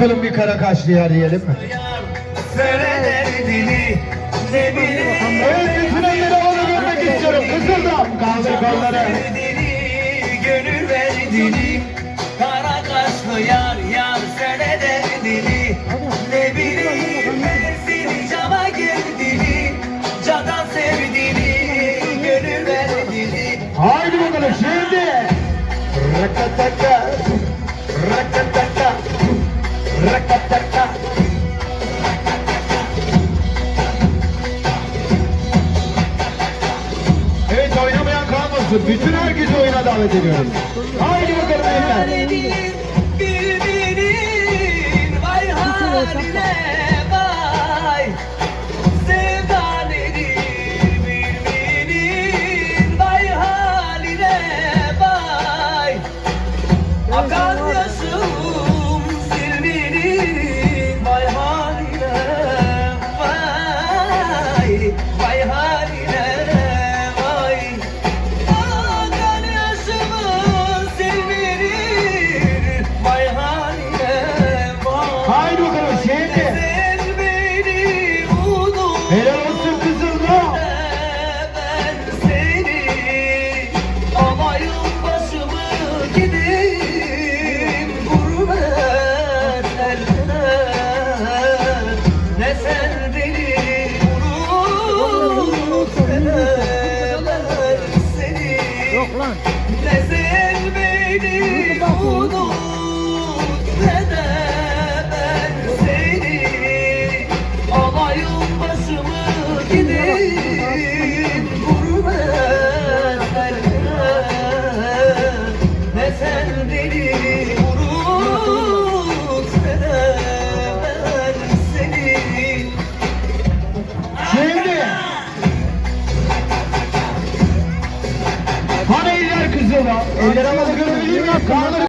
bakalım bir kara kaşlıya diyelim mi? Söyle derdini ne bileyim Evet bütün elleri havada görmek istiyorum. Kızılda. Kaldır kolları. Gönül verdini Kara kaşlı yar yar söyle derdini Ne bileyim ben seni cana girdini Canan sevdiğini gönül verdini Haydi bakalım şimdi. Rakataka. Rakataka. Kalmasın. Bütün herkesi oyuna davet ediyorum. Haydi bakalım beyler. Birbirinin vay Helal olsun Kızılda. ben seni alayım başımı gideyim gurbet eline ne sen beni unut Hani eller Kızılda? Eller havada görebilir miyim? Kaldır